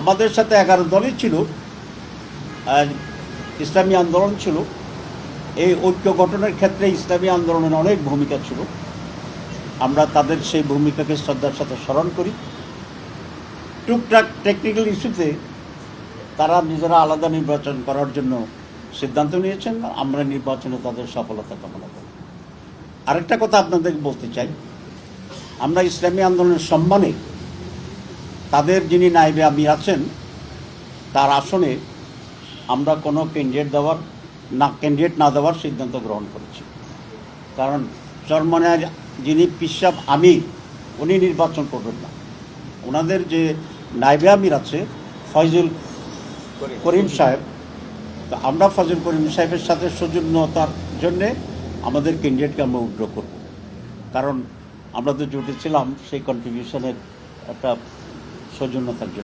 আমাদের সাথে এগারো দলই ছিল ইসলামী আন্দোলন ছিল। এই ঐক্য গঠনের ক্ষেত্রে ইসলামী আন্দোলনের অনেক ভূমিকা ছিল। আমরা তাদের সেই ভূমিকাকে শ্রদ্ধার সাথে স্মরণ করি। টুকটাক টেকনিক্যাল ইস্যুতে তারা নিজেরা আলাদা নির্বাচন করার জন্য সিদ্ধান্ত নিয়েছেন। আমরা নির্বাচনে তাদের সফলতা কামনা করি। আরেকটা কথা আপনাদের বলতে চাই। আমরা ইসলামী আন্দোলনের সম্মানে তাদের যিনি নাইবে আমি আছেন, তার আসনে আমরা কোনো ক্যান্ডিডেট দেওয়ার না ক্যান্ডিডেট না দেওয়ার সিদ্ধান্ত গ্রহণ করেছি। কারণ চরমনের যিনি পিসাব আমির, উনি নির্বাচন করবেন না। ওনাদের যে নাইবে আমির আছে, ফয়জুল করিম সাহেব, তো আমরা ফজল করিম সাহেবের সাথে সৌজন্যতার জন্যে আমাদের ক্যান্ডিডেটকে আমরা উইড্র করব। কারণ আমরা তো জুটেছিলাম সেই কন্ট্রিবিউশনের একটা সৌজন্যতার জন্য